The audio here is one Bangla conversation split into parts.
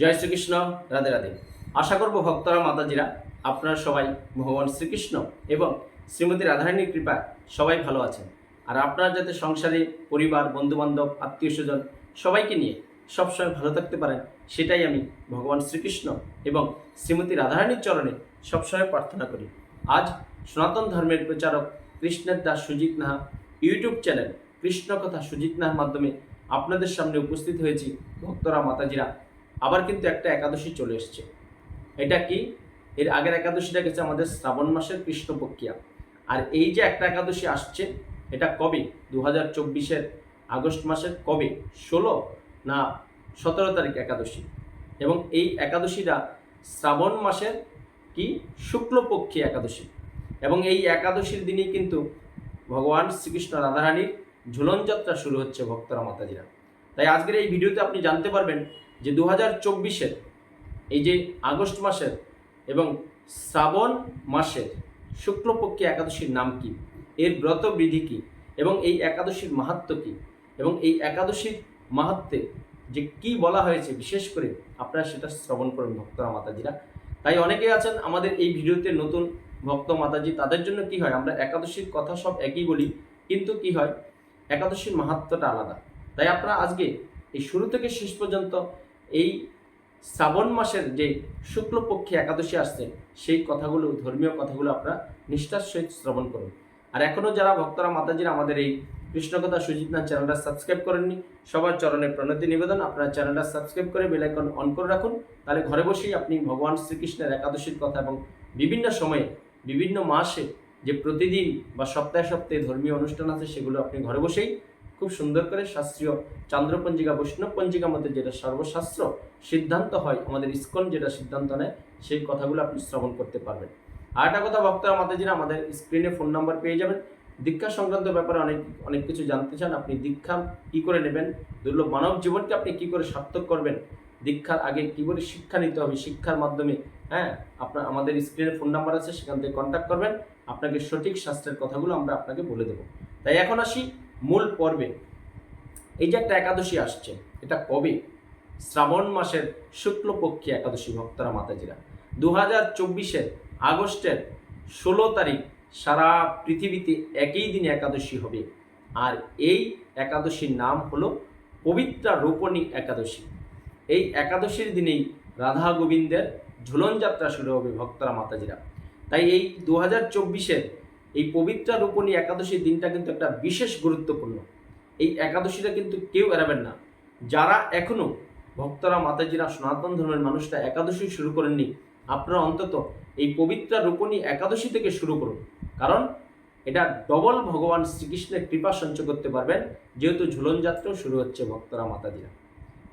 জয় শ্রীকৃষ্ণ, রাধে রাধে। আশা করব ভক্তরা, মাতাজিরা, আপনারা সবাই ভগবান শ্রীকৃষ্ণ এবং শ্রীমতী রাধারানীর কৃপায় সবাই ভালো আছেন। আর আপনারা যাতে সংসারে পরিবার, বন্ধুবান্ধব আত্মীয় স্বজন সবাইকে নিয়ে সবসময় ভালো থাকতে পারেন, সেটাই আমি ভগবান শ্রীকৃষ্ণ এবং শ্রীমতী রাধারানীর চরণে সবসময় প্রার্থনা করি। আজ সনাতন ধর্মের প্রচারক কৃষ্ণের দাস সুজিত নাহা ইউটিউব চ্যানেল কৃষ্ণ কথা সুজিত নাহার মাধ্যমে আপনাদের সামনে উপস্থিত হয়েছি। ভক্তরা, মাতাজিরা আবার কিন্তু একটা একাদশী চলে এসছে। এটা কি? এর আগের একাদশীটা গেছে আমাদের শ্রাবণ মাসের কৃষ্ণপক্ষিয়া। আর এই যে একটা একাদশী আসছে, এটা কবে? দু হাজার চব্বিশের আগস্ট মাসের কবে? ষোলো না সতেরো তারিখ একাদশী? এবং এই একাদশীটা শ্রাবণ মাসের কি? শুক্লপক্ষী একাদশী। এবং এই একাদশীর দিনই কিন্তু ভগবান শ্রীকৃষ্ণ রাধারানীর ঝুলন যাত্রা শুরু হচ্ছে ভক্তরা, মাতাজিরা। তাই আজকের এই ভিডিওতে আপনি জানতে পারবেন যে দু হাজার চব্বিশের, এই যে আগস্ট মাসের এবং শ্রাবণ মাসের শুক্লপক্ষী একাদশীর নাম কি? এর ব্রত বিধি কি? এবং এই একাদশীর মাহাত্ম কি? এবং এই একাদশীর মাহাত্মে যে কি বলা হয়েছে, বিশেষ করে আপনারা সেটা শ্রবণ করেন ভক্তরা, মাতাজিরা। তাই অনেকে আছেন আমাদের এই ভিডিওতে নতুন ভক্ত, মাতাজি, তাদের জন্য কি হয়? আমরা একাদশীর কথা সব একই বলি, কিন্তু কি হয়? একাদশীর মাহাত্মটা আলাদা। তাই আপনারা আজকে এই শুরু থেকে শেষ পর্যন্ত এই শ্রাবণ মাসের যে শুক্লপক্ষে একাদশী আসছে, সেই কথাগুলো, ধর্মীয় কথাগুলো আপনারা নিষ্ঠার সহিত শ্রবণ করুন। আর এখনও যারা ভক্তরা মাতাজিরা আমাদের এই কৃষ্ণকথা সুজিত নাথ চ্যানেলটা সাবস্ক্রাইব করেননি, সবার চরণে প্রণতি নিবেদন। আপনারা চ্যানেলটা সাবস্ক্রাইব করে বেলাইকন অন করে রাখুন। তাহলে ঘরে বসেই আপনি ভগবান শ্রীকৃষ্ণের একাদশীর কথা এবং বিভিন্ন সময়ে, বিভিন্ন মাসে যে প্রতিদিন বা সপ্তাহে সপ্তাহে ধর্মীয় অনুষ্ঠান আছে, সেগুলো আপনি ঘরে বসেই খুব সুন্দর করে শাস্ত্রীয় চান্দ্রপঞ্জিকা বৈষ্ণব পঞ্জিকা মতে যেটা সর্বশাস্ত্র সিদ্ধান্ত হয়, আমাদের ইস্কন যেটা সিদ্ধান্ত নেয়, সেই কথাগুলো আপনি শ্রবণ করতে পারবেন। আর একটা কথা বক্তারা মাতাজিরা আমাদের স্ক্রিনে ফোন নাম্বার পেয়ে যাবেন। দীক্ষা সংক্রান্ত ব্যাপারে অনেক অনেক কিছু জানতে চান, আপনি দীক্ষা কি করে নেবেন? দুর্লভ মানব জীবনকে আপনি কি করে সার্থক করবেন? দীক্ষার আগে কী করে শিক্ষা নিতে হবে? শিক্ষার মাধ্যমে হ্যাঁ আপনার, আমাদের স্ক্রিনে ফোন নাম্বার আছে, সেখান থেকে কন্ট্যাক্ট করবেন। আপনাকে সঠিক শাস্ত্রের কথাগুলো আমরা আপনাকে বলে দেবো। তাই এখন আসি মূল পর্বে এই যে একটা একাদশী আসছে, এটা কবে? শ্রাবণ মাসের শুক্লপক্ষী একাদশী ভক্তরা, মাতাজিরা। দু হাজার চব্বিশের আগস্টের ষোলো তারিখ সারা পৃথিবীতে একই দিনে একাদশী হবে। আর এই একাদশীর নাম হলো পবিত্রা রোপণী একাদশী। এই একাদশীর দিনেই রাধা গোবিন্দের ঝুলন যাত্রা শুরু হবে ভক্তরা, মাতাজিরা। তাই এই দু হাজার চব্বিশের এই পবিত্রা রোপণী একাদশীর দিনটা কিন্তু একটা বিশেষ গুরুত্বপূর্ণ। এই একাদশীটা কিন্তু কেউ এড়াবেন না। যারা এখনও ভক্তরা, মাতাজিরা, সনাতন ধর্মের মানুষরা একাদশী শুরু করেননি, আপনারা অন্তত এই পবিত্রা রোপণী একাদশী থেকে শুরু করুন। কারণ এটা ডবল ভগবান শ্রীকৃষ্ণের কৃপা সঞ্চয় করতে পারবেন, যেহেতু ঝুলন যাত্রাও শুরু হচ্ছে ভক্তরা, মাতাজিরা।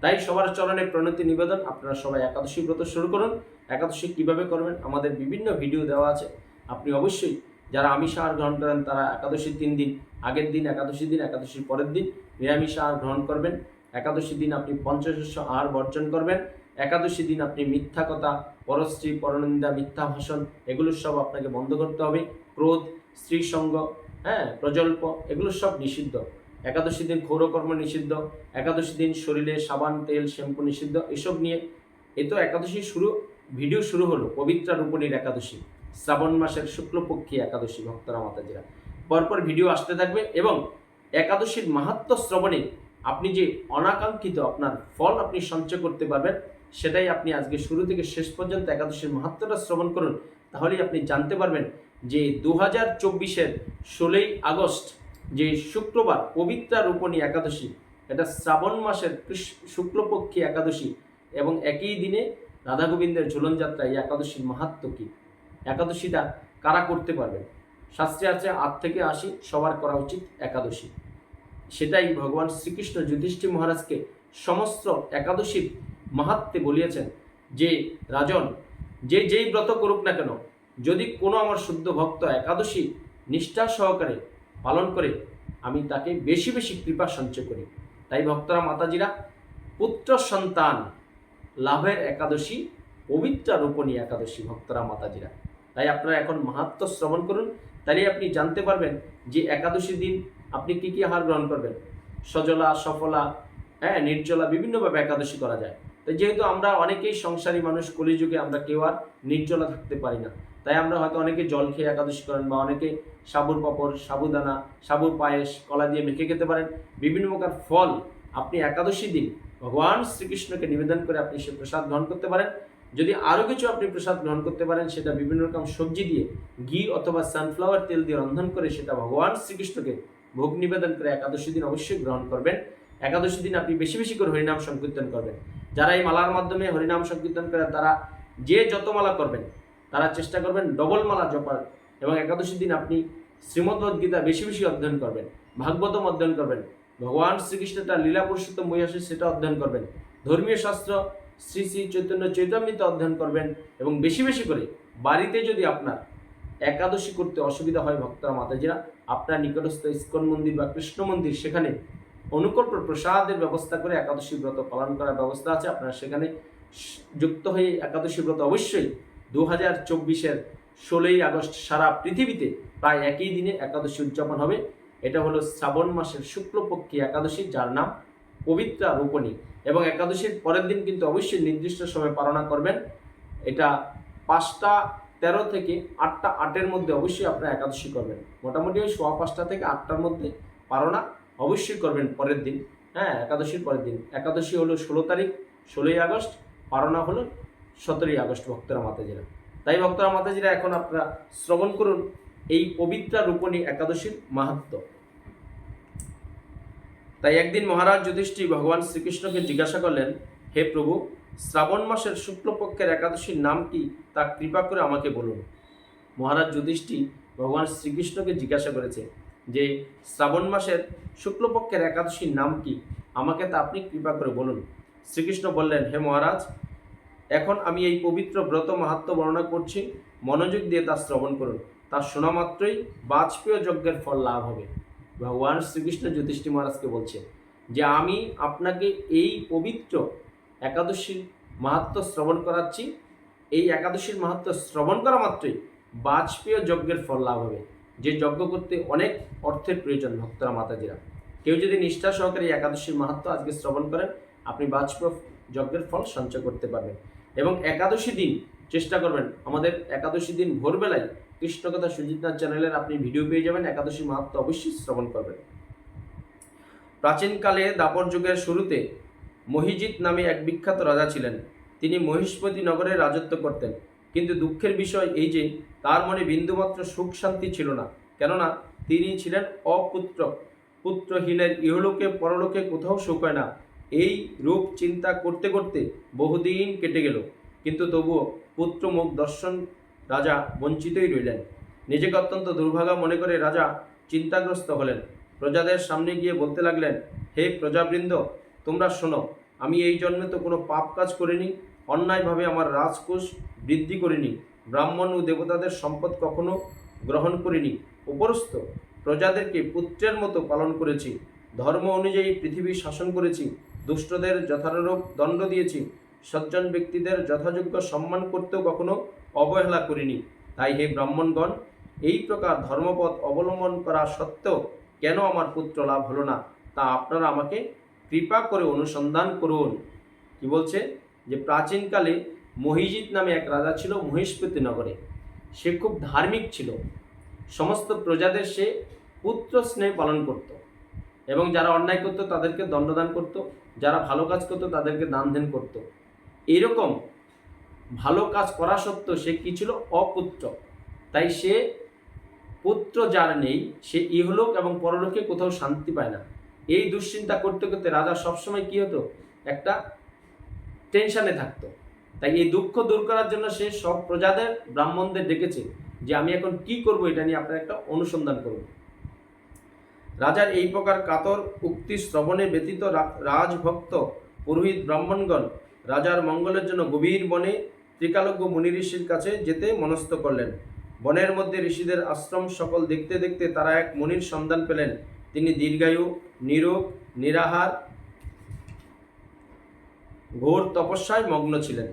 তাই সবার চরণে প্রণতি, নিবেদন, আপনারা সবাই একাদশী ব্রত শুরু করুন। একাদশী কীভাবে করবেন, আমাদের বিভিন্ন ভিডিও দেওয়া আছে। আপনি অবশ্যই যারা আমিষ আহার গ্রহণ করেন তারা একাদশীর তিন দিন, আগের দিন একাদশী দিন, একাদশীর পরের দিন নিরামিষ আহার গ্রহণ করবেন। একাদশী দিন আপনি পঞ্চশস্য আহার বর্জন করবেন। একাদশী দিন আপনি মিথ্যা কথা, পরশ্রী, পরনিন্দা, মিথ্যা ভাষণ, এগুলো সব আপনাকে বন্ধ করতে হবে। ক্রোধ স্ত্রী সঙ্গ হ্যাঁ প্রজল্প, এগুলো সব নিষিদ্ধ। একাদশী দিন ঘোরকর্ম নিষিদ্ধ। একাদশী দিন শরীরে সাবান, তেল, শ্যাম্পু নিষিদ্ধ। এসব নিয়ে, এ তো একাদশী শুরু, ভিডিও শুরু হলো, পবিত্রা রূপণীর একাদশী। শ্রাবণ মাসের শুক্লপক্ষী একাদশী ভক্তরা মাতাজিরা। পরপর ভিডিও আসতে থাকবে এবং একাদশীর মাহাত্ম শ্রবণে আপনি যে অনাকাঙ্ক্ষিত আপনার ফল আপনি সঞ্চয় করতে পারবেন, সেটাই আপনি আজকে শুরু থেকে শেষ পর্যন্ত একাদশীর মাহাত্মটা শ্রবণ করুন। তাহলেই আপনি জানতে পারবেন যে দু হাজার চব্বিশের ষোলোই আগস্ট যে শুক্রবার পবিত্রা রূপণী একাদশী, এটা শ্রাবণ মাসের শুক্লপক্ষী একাদশী এবং একই দিনে রাধা গোবিন্দের এই একাদশীর মাহাত্ম কী? একাদশীটা কারা করতে পারবেন শাস্ত্রে আছে আট থেকে আশি, সবার করা উচিত একাদশী। সেটাই ভগবান শ্রীকৃষ্ণ যুধিষ্ঠির মহারাজকে সমস্ত একাদশীর মাহাত্মে বলিয়েছেন যে, রাজন, যে যেই ব্রত করুক না কেন, যদি কোনো আমার শুদ্ধ ভক্ত একাদশী নিষ্ঠা সহকারে পালন করে, আমি তাকে বেশি বেশি কৃপা সঞ্চয় করি। তাই ভক্তরা, মাতাজিরা, পুত্র সন্তান লাভের একাদশী, পবিত্রা রূপণী একাদশী, ভক্তরা, মাতাজিরা। তাই আপনারা এখন মাহাত্ম শ্রবণ করুন তাহলে আপনি জানতে পারবেন যে একাদশী দিন আপনি কি কি আহার গ্রহণ করবেন। সজলা, সফলা হ্যাঁ নির্জলা বিভিন্নভাবে একাদশী করা যায়। তো যেহেতু আমরা অনেকেই সংসারী মানুষ, কলিযুগে আমরা কেউ আর নির্জলা থাকতে পারি না। তাই আমরা হয়তো অনেকে জল খেয়ে একাদশী করেন বা অনেকে সাবুর পাপড়, সাবুদানা, সাবুর পায়েস, কলা দিয়ে মেখে খেতে পারেন। বিভিন্ন প্রকার ফল আপনি একাদশী দিন ভগবান শ্রীকৃষ্ণকে নিবেদন করে আপনি সে প্রসাদ গ্রহণ করতে পারেন। যদি আরও কিছু আপনি প্রসাদ গ্রহণ করতে পারেন, সেটা বিভিন্ন রকম সবজি দিয়ে ঘি অথবা সানফ্লাওয়ার তেল দিয়ে রন্ধন করে সেটা ভগবান শ্রীকৃষ্ণকে ভোগ নিবেদন করে একাদশী দিন অবশ্যই গ্রহণ করবেন। একাদশী দিন আপনি বেশি বেশি করে হরিনাম সংকীর্তন করবেন। যারা এই মালার মাধ্যমে হরিনাম সংকীর্তন করে, তারা যে যত মালা করবেন, তারা চেষ্টা করবেন ডবল মালা জপার এবং একাদশী দিন আপনি শ্রীমদ্ভগবদ গীতা বেশি বেশি অধ্যয়ন করবেন, ভাগবতম অধ্যয়ন করবেন, ভগবান শ্রীকৃষ্ণ তার লীলা পুরুষোত্তম বই আসে সেটা অধ্যয়ন করবেন, ধর্মীয় শাস্ত্র শ্রী শ্রী চৈতন্য চৈতন্যিত অধ্যয়ন করবেন এবং বেশি বেশি করে বাড়িতে যদি আপনার একাদশী করতে অসুবিধা হয় ভক্তরা মাতাজিরা, আপনার নিকটস্থ ইস্কন মন্দির বা কৃষ্ণ মন্দির, সেখানে অনুকল্প প্রসাদের ব্যবস্থা করে একাদশী ব্রত পালন করার ব্যবস্থা আছে। আপনারা সেখানে যুক্ত হয়ে একাদশী ব্রত অবশ্যই দু হাজার চব্বিশের ষোলোই আগস্ট সারা পৃথিবীতে প্রায় একই দিনে একাদশী উদযাপন হবে। এটা হলো শ্রাবণ মাসের শুক্লপক্ষী একাদশী, যার নাম পবিত্রা রূপণী। এবং একাদশীর পরের দিন কিন্তু অবশ্যই নির্দিষ্ট সময় পালনা করবেন। এটা পাঁচটা তেরো থেকে আটটা আটের মধ্যে অবশ্যই আপনারা একাদশী করবেন। মোটামুটি ওই সোয়া পাঁচটা থেকে আটটার মধ্যে পালনা অবশ্যই করবেন পরের দিন। হ্যাঁ একাদশীর পরের দিন। একাদশী হলো ষোলো তারিখ, ষোলোই আগস্ট, পালনা হলো সতেরোই আগস্ট ভক্তরা মাতাজিরা। তাই ভক্তরা মাতাজিরা এখন আপনারা শ্রবণ করুন, এই পবিত্রা রূপণী একাদশীর মাহাত্ম্য। তাই একদিন মহারাজ যুধিষ্ঠির ভগবান শ্রীকৃষ্ণকে জিজ্ঞাসা করলেন, হে প্রভু, শ্রাবণ মাসের শুক্লপক্ষের একাদশীর নাম কি? তা কৃপা করে আমাকে বলুন। মহারাজ যুধিষ্ঠি ভগবান শ্রীকৃষ্ণকে জিজ্ঞাসা করেছে যে, শ্রাবণ মাসের শুক্লপক্ষের একাদশীর নাম কি? আমাকে তা আপনি কৃপা করে বলুন। শ্রীকৃষ্ণ বললেন, হে মহারাজ, এখন আমি এই পবিত্র ব্রত মাহাত্ম্য বর্ণনা করছি। মনোযোগ দিয়ে তা শ্রবণ করুন। তা শোনা মাত্রই বাজপেয় যজ্ঞের ফল লাভ হবে। ভগবান শ্রীকৃষ্ণ যুধিষ্ঠির মহারাজকে বলছে যে আমি আপনাকে এই পবিত্র একাদশীর মাহাত্ম শ্রবণ করাচ্ছি। এই একাদশীর মাহাত্ম শ্রবণ করা মাত্রই বাজপেয় যজ্ঞের ফল লাভ হবে। যে যজ্ঞ করতে অনেক অর্থের প্রয়োজন ভক্তরা, মাতাজিরা। কেউ যদি নিষ্ঠা সহকারে এই একাদশীর মাহাত্ম আজকে শ্রবণ করেন, আপনি বাজপেয় যজ্ঞের ফল সঞ্চয় করতে পারবেন। এবং একাদশী দিন, চেষ্টা করবেন, আমাদের একাদশী দিন ভোরবেলায় কৃষ্ণকথা সুজিতনাথ চ্যানেলের আপনি ভিডিও পেয়ে যাবেন, একাদশী মাহাত্ম অবশ্যই শ্রবণ করবেন। প্রাচীনকালে দাপর যুগের শুরুতে মহিজিৎ নামে এক বিখ্যাত রাজা ছিলেন। তিনি মহিষ্মতি নগরে রাজত্ব করতেন। কিন্তু দুঃখের বিষয় এই যে, তার মনে বিন্দুমাত্র সুখ শান্তি ছিল না। কেননা, তিনি ছিলেন অপুত্র। পুত্রহীনের ইহলোকে পরলোকে কোথাও সুখ হয় না। এই রূপ চিন্তা করতে করতে বহুদিন কেটে গেল। কিন্তু তবুও পুত্র মুখ দর্শন রাজা বঞ্চিতই রইলেন। নিজেকে অত্যন্ত দুর্ভাগা মনে করে রাজা চিন্তাগ্রস্ত হলেন। প্রজাদের সামনে গিয়ে বলতে লাগলেন, হে প্রজাবৃন্দ, তোমরা শোনো, আমি এই জন্মে তো কোনো পাপ কাজ করিনি, অন্যায়ভাবে আমার রাজকোষ বৃদ্ধি করিনি, ব্রাহ্মণ ও দেবতাদের সম্পদ কখনো গ্রহণ করিনি। উপরস্থ, প্রজাদেরকে পুত্রের মতো পালন করেছি, ধর্ম অনুযায়ী পৃথিবী শাসন করেছি, দুষ্টদের যথারূপ দণ্ড দিয়েছি, সজ্জন ব্যক্তিদের যথাযোগ্য সম্মান করতেও কখনো অবহেলা করিনি। তাই হে ব্রাহ্মণগণ, এই প্রকার ধর্মপথ অবলম্বন করা সত্ত্বেও কেন আমার পুত্র লাভ হলো না? তা আপনারা আমাকে কৃপা করে অনুসন্ধান করুন। কি বলছে? যে প্রাচীনকালে মহিজিৎ নামে এক রাজা ছিল মহিষ্পতি নগরে। সে খুব ধার্মিক ছিল। সমস্ত প্রজাদের সে পুত্র স্নেহ পালন করত এবং যারা অন্যায় করতো তাদেরকে দণ্ডদান করত, যারা ভালো কাজ করতো তাদেরকে দান ধ্যান করত। এরকম ভালো কাজ করা সত্ত্বেও সে কি ছিল? অপুত্র। তাই সে পুত্র যার নেই, সে ইহলোক এবং পরলোকে কোথাও শান্তি পায় না। এই দুশ্চিন্তা করতে করতে রাজা সবসময় কি হতো? একটা টেনশনে থাকতো। তাই এই দুঃখ দূর করার জন্য সে সব প্রজাদের, ব্রাহ্মণদের ডেকেছে যে আমি এখন কি করব এটা নিয়ে আপনার একটা অনুসন্ধান করুন রাজার এই প্রকার কাতর উক্তি শ্রবণে ব্যতীত রাজভক্ত, পুরোহিত ব্রাহ্মণগণ রাজার মঙ্গলের জন্য গভীর বনে ত্রিকালজ্ঞ মুনি ঋষির কাছে যেতে মনস্থ করলেন। বনের মধ্যে ঋষিদের আশ্রম সকল দেখতে দেখতে তারা এক মুনির সন্ধান পেলেন। তিনি দীর্ঘায়ু, নিরোগ, নিরাহার, ঘোর তপস্যায় মগ্ন ছিলেন।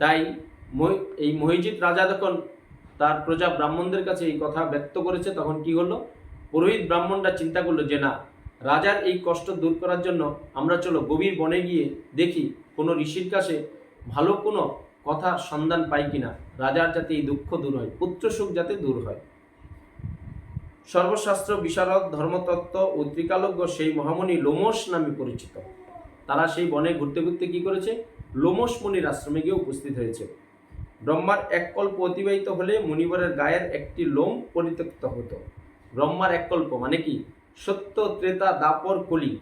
তাই এই মহিজিৎ রাজা যখন তার প্রজা ব্রাহ্মণদের কাছে এই কথা ব্যক্ত করেছে, তখন কি হলো? পুরোহিত ব্রাহ্মণরা চিন্তা করল যে, না, রাজার এই কষ্ট দূর করার জন্য আমরা চলো গভীর বনে গিয়ে দেখি কোনো ঋষির কাছে ভালো কোনো কথা সন্ধান পাই কিনা? রাজার যাতে এই দুঃখ দূর হয়, পুত্র সুখ যাতে দূর হয়। সর্বশাস্ত্র বিশারদ, ধর্মতত্ত্ব ও ত্রিকালজ্ঞ সেই মহামণি লোমস নামে পরিচিত। তারা সেই বনে ঘুরতে ঘুরতে কি করেছে? লোমস মুনির আশ্রমে গিয়ে উপস্থিত হয়েছে। ব্রহ্মার এক কল্প অতিবাহিত হলে মুনিবরের গায়ের একটি লোম পরিত্যক্ত হতো। ব্রহ্মার এক কল্প মানে কি? সত্য, ত্রেতা, দাপর, কলি।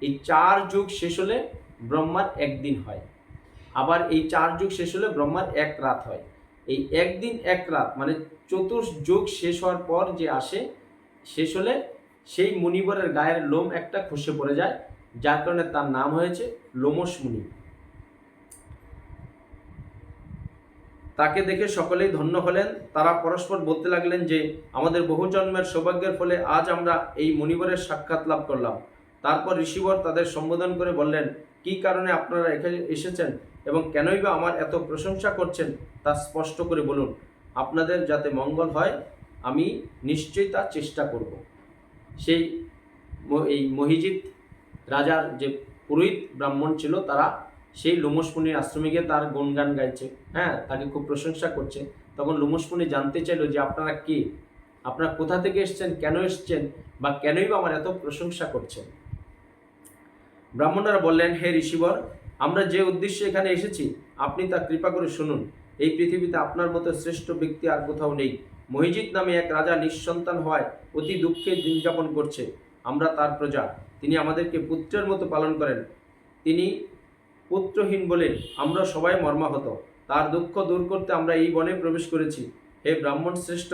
এই চার যুগ শেষ হলে ব্রহ্মার একদিন হয়। আবার এই চার যুগ শেষ হলে ব্রহ্মার এক রাত হয়। এই একদিন এক রাত মানে চতুর্থ যুগ শেষ হওয়ার পর যে আসে, শেষ হলে সেই মুনিবরের গায়ের লোম একটা খসে পড়ে যায়, যার কারণে তার নাম হয়েছে লোমস মুনি। তাকে দেখে সকলেই ধন্য হলেন। তারা পরস্পর বলতে লাগলেন যে, আমাদের বহু জন্মের সৌভাগ্যের ফলে আজ আমরা এই মুনিবরের সাক্ষাৎ লাভ করলাম। তারপর ঋষিবর তাদের সম্বোধন করে বললেন, কি কারণে আপনারা এখানে এসেছেন? এবং কেনই বা আমার এত প্রশংসা করছেন তা স্পষ্ট করে বলুন। আপনাদের যাতে মঙ্গল হয়, আমি নিশ্চয়ই তা চেষ্টা করব। সেই এই মহিজিৎ রাজার যে পুরোহিত ব্রাহ্মণ ছিল, তারা সেই লোমসমুনির আশ্রমে গিয়ে তার গুণগান গাইছে। হ্যাঁ তাকে খুব প্রশংসা করছে। তখন লোমসমুনি জানতে চাইলো যে, আপনারা কে? আপনারা কোথা থেকে এসেছেন? কেন এসেছেন? বা কেনই বা আমার এত প্রশংসা করছেন? ব্রাহ্মণরা বললেন, হে ঋষিবর আমরা যে উদ্দেশ্যে এখানে এসেছি, আপনি তা কৃপা করে শুনুন। এই পৃথিবীতে আপনার মতো শ্রেষ্ঠ ব্যক্তি আর কোথাও নেই। মহিজিৎ নামে এক রাজা নিঃসন্তান হওয়ায় অতি দুঃখে দিন যাপন করছে। আমরা তার প্রজা। তিনি আমাদেরকে পুত্রের মতো পালন করেন। তিনি পুত্রহীন বলে আমরা সবাই মর্মাহত। তার দুঃখ দূর করতে আমরা এই বনে প্রবেশ করেছি। হে ব্রাহ্মণ শ্রেষ্ঠ,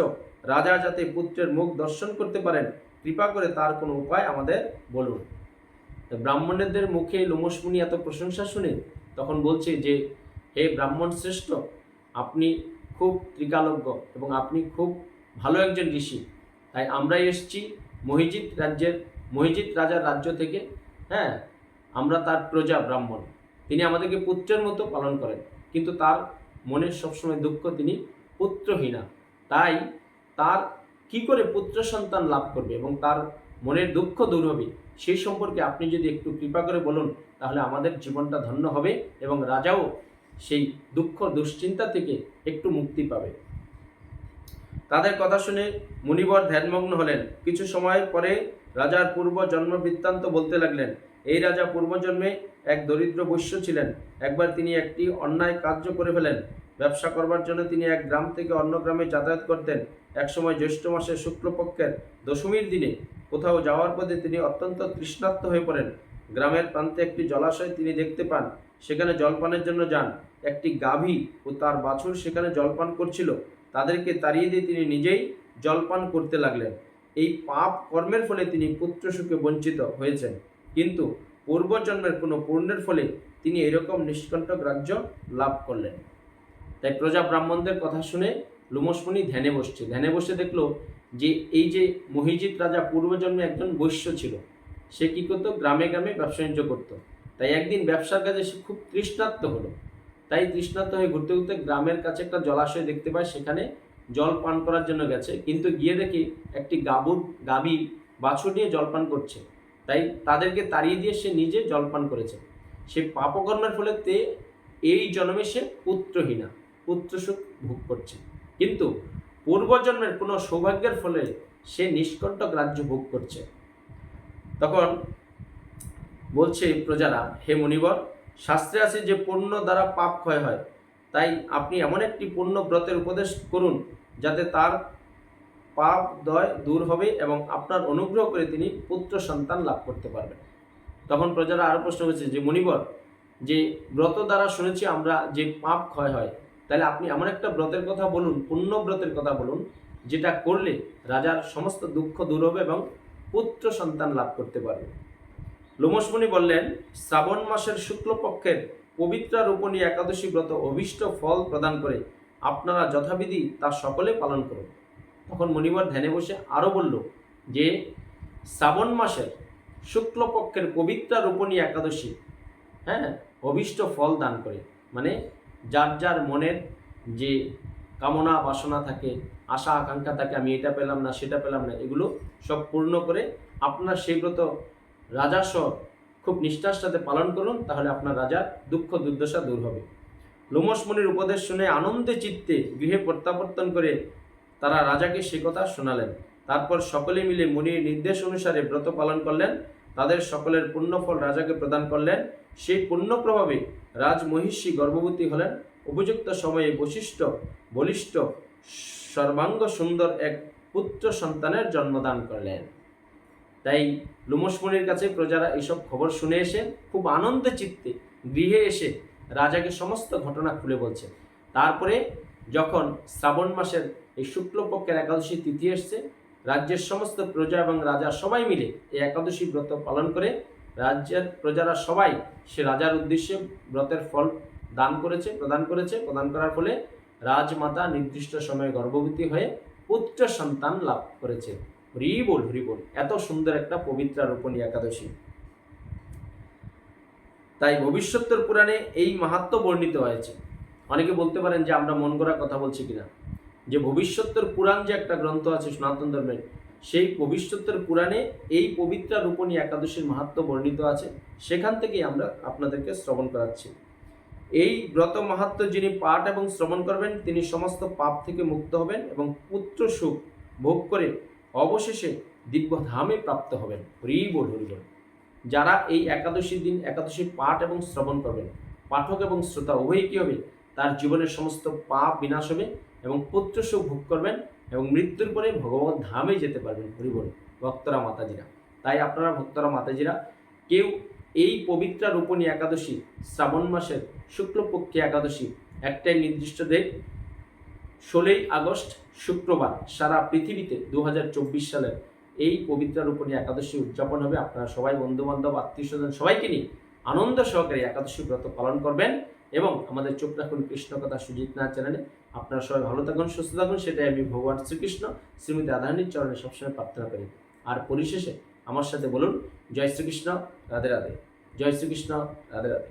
রাজা যাতে পুত্রের মুখ দর্শন করতে পারেন, কৃপা করে তার কোনো উপায় আমাদের বলুন। ব্রাহ্মণদের মুখে লোমসমুনি এত প্রশংসা শুনে তখন বলছে যে, হে ব্রাহ্মণ শ্রেষ্ঠ, আপনি খুব ত্রিকালজ্ঞ এবং আপনি খুব ভালো একজন ঋষি। তাই আমরা এসেছি মহিজিৎ রাজ্যের, মহিজিৎ রাজার রাজ্য থেকে। হ্যাঁ আমরা তার প্রজা ব্রাহ্মণ। তিনি আমাদেরকে পুত্রের মতো পালন করেন। কিন্তু তার মনের সবসময় দুঃখ, তিনি পুত্রহীনা। তাই তার কি করে পুত্র সন্তান লাভ করবে এবং তার মনের দুঃখ দূর হবে? সেই সম্পর্কে আপনি যদি একটু কৃপা করে বলুন, তাহলে আমাদের জীবনটা ধন্য হবে এবং রাজাও সেই দুঃখ, দুশ্চিন্তা থেকে একটু মুক্তি পাবে। তাদের কথা শুনে মুনিবর ধ্যানমগ্ন হলেন। কিছু সময় পরে রাজার পূর্ব জন্ম বৃত্তান্ত বলতে লাগলেন, এই রাজা পূর্বজন্মে এক দরিদ্র বৈশ্য ছিলেন। একবার তিনি একটি অন্যায় কার্য করে ফেলেন। ব্যবসা করবার জন্য তিনি এক গ্রাম থেকে অন্য গ্রামে যাতায়াত করতেন। একসময় জ্যৈষ্ঠ মাসের শুক্লপক্ষের দশমীর দিনে কোথাও যাওয়ার পথে তিনি অত্যন্ত তৃষ্ণার্ত হয়ে পড়েন। গ্রামের প্রান্তে একটি জলাশয় তিনি দেখতে পান। সেখানে জলপানের জন্য যান। একটি গাভী ও তার বাছুর সেখানে জলপান করছিল। তাদেরকে তাড়িয়ে দিয়ে তিনি নিজেই জলপান করতে লাগলেন। এই পাপ কর্মের ফলে তিনি পুত্র সুখে বঞ্চিত হয়েছেন। কিন্তু পূর্বজন্মের কোনো পূর্ণের ফলে তিনি এরকম নিষ্কণ্টক রাজ্য লাভ করলেন। তাই প্রজা ব্রাহ্মণদের কথা শুনে লুমসমণি ধ্যানে বসছে। ধ্যানে বসে দেখল যে এই যে মহিজিৎ রাজা পূর্বজন্মে একজন বৈশ্য ছিল, সে কী করতো? গ্রামে গ্রামে ব্যবসা বাণিজ্য করতো। তাই একদিন ব্যবসার কাজে সে খুব তৃষ্ণার্ত হলো। তাই তৃষ্ণার্ত হয়ে ঘুরতে ঘুরতে গ্রামের কাছে একটা জলাশয় দেখতে পায়, সেখানে জল পান করার জন্য গেছে। কিন্তু গিয়ে দেখি একটি গাবুর, গাবি বাছুর নিয়ে জলপান করছে। তাই তাদেরকে তাড়িয়ে দিয়ে সে নিজে জলপান করেছে। সে পাপকর্মের ফলে তে এই জন্মে সে পুত্রহীনা, পুত্রসুখ ভোগ করছে। কিন্তু পূর্বজন্মের কোনো সৌভাগ্যের ফলে সে নিষ্কণ্টক রাজ্য ভোগ করছে। তখন বলছে প্রজারা, হে মুনিবর, শাস্ত্রে আছে যে পণ্য দ্বারা পাপ ক্ষয় হয়। তাই আপনি এমন একটি পুণ্য ব্রতের উপদেশ করুন যাতে তার পাপ দয় দূর হবে এবং আপনার অনুগ্রহ করে তিনি পুত্র সন্তান লাভ করতে পারবেন। তখন প্রজারা আরও প্রশ্ন করেছে যে মণিবর যে ব্রত দ্বারা শুনেছি আমরা যে পাপ ক্ষয় হয় তাহলে আপনি এমন একটা ব্রতের কথা বলুন, পুণ্য ব্রতের কথা বলুন, যেটা করলে রাজার সমস্ত দুঃখ দূর হবে এবং পুত্র সন্তান লাভ করতে পারবে। লোমসমণি বললেন, শ্রাবণ মাসের শুক্লপক্ষের পবিত্রা রূপণী একাদশী ব্রত অভীষ্ট ফল প্রদান করে আপনারা যথাবিধি তা সকলে পালন করুন। তখন মণিবর ধ্যানে বসে আরও বলল যে, শ্রাবণ মাসের শুক্লপক্ষের পবিত্রা রূপণী একাদশী হ্যাঁ অভীষ্ট ফল দান করে। মানে যার যার মনের যে কামনা, বাসনা থাকে, আশা, আকাঙ্ক্ষা থাকে, আমি এটা পেলাম না, সেটা পেলাম না, এগুলো সব পূর্ণ করে আপনার সেই ব্রত রাজাসহ খুব নিষ্ঠার সাথে পালন করুন, তাহলে আপনার রাজার দুঃখ, দুর্দশা দূর হবে। লোমস মুনির উপদেশ শুনে আনন্দে চিত্তে গৃহে প্রত্যাবর্তন করে তারা রাজাকে সে কথা শোনালেন। তারপর সকলে মিলে মুনির নির্দেশ অনুসারে ব্রত পালন করলেন। তাদের সকলের পুণ্যফল রাজাকে প্রদান করলেন। সেই পুণ্য প্রভাবে রাজমহিষী গর্ভবতী হলেন। উপযুক্ত সময়ে বশিষ্ঠ, বলিষ্ঠ, সর্বাঙ্গ সুন্দর এক পুত্র সন্তানের জন্মদান করলেন। তাই লুমসমণির কাছে প্রজারা এইসব খবর শুনে এসে খুব আনন্দ চিত্তে গৃহে এসে রাজাকে সমস্ত ঘটনা খুলে বলছে। তারপরে যখন শ্রাবণ মাসের এই শুক্লপক্ষের একাদশী তিথি এসছে, রাজ্যের সমস্ত প্রজা এবং রাজা সবাই মিলে এই একাদশী ব্রত পালন করে রাজ্যের প্রজারা সবাই সে রাজার উদ্দেশ্যে ব্রতের ফল দান করেছে, প্রদান করেছে। প্রদান করার ফলে রাজমাতা নির্দিষ্ট সময়ে গর্ভবতী হয়ে পুত্র সন্তান লাভ করেছে। হরি বল এত সুন্দর একটা পবিত্র রূপণী একাদশী। তাই ভবিষ্যত্তর পুরাণে এই মাহাত্ম বর্ণিত হয়েছে। অনেকে বলতে পারেন যে আমরা মন গড়া কথা বলছি কিনা। যে ভবিষ্যত্তর পুরাণ যে একটা গ্রন্থ আছে, সনাতন ধর্মের সেই ভবিষ্যত্তর পুরাণে এই পবিত্র রূপণী একাদশীর মাহাত্ম বর্ণিত আছে। সেখান থেকেই আমরা আপনাদেরকে শ্রবণ করাচ্ছি। এই ব্রত মাহাত্ম যিনি পাঠ এবং শ্রবণ করবেন, তিনি সমস্ত পাপ থেকে মুক্ত হবেন এবং পুত্র সুখ ভোগ করে অবশেষে দিব্য ধামে প্রাপ্ত হবেন। হরি বল হরি যারা এই একাদশী দিন একাদশী পাঠ এবং শ্রবণ করবেন, পাঠক এবং শ্রোতা উভয়ই কী হবে? তার জীবনের সমস্ত পাপ বিনাশ হবে এবং পুত্র সুখ ভোগ করবেন এবং মৃত্যুর পরে ভগবত ধামে যেতে পারবেন হরিবল ভক্তরা মাতাজিরা। তাই আপনারা ভক্তরা মাতাজিরা, কেউ এই পবিত্র রূপণী একাদশী, শ্রাবণ মাসের শুক্লপক্ষী একাদশী, একটাই নির্দিষ্ট ডেট ষোলোই আগস্ট, শুক্রবার, সারা পৃথিবীতে দু সালের এই পবিত্র রূপণী একাদশী উদযাপন হবে। আপনারা সবাই বন্ধু বান্ধব আত্মীয় স্বজন সবাইকে নিয়ে আনন্দ সহকারে একাদশী ব্রত পালন করবেন। এবং আমাদের চোখ রাখুন কৃষ্ণ কথা সুজিত না চ্যানেলে। আপনারা সবাই ভালো থাকুন, সুস্থ থাকুন, সেটাই আমি ভগবান শ্রীকৃষ্ণ। শ্রীমতী রাধারানীর চরণে সবসময় প্রার্থনা করি। আর পরিশেষে আমার সাথে বলুন, জয় শ্রীকৃষ্ণ, রাধে রাধে। জয় শ্রীকৃষ্ণ, রাধে রাধে।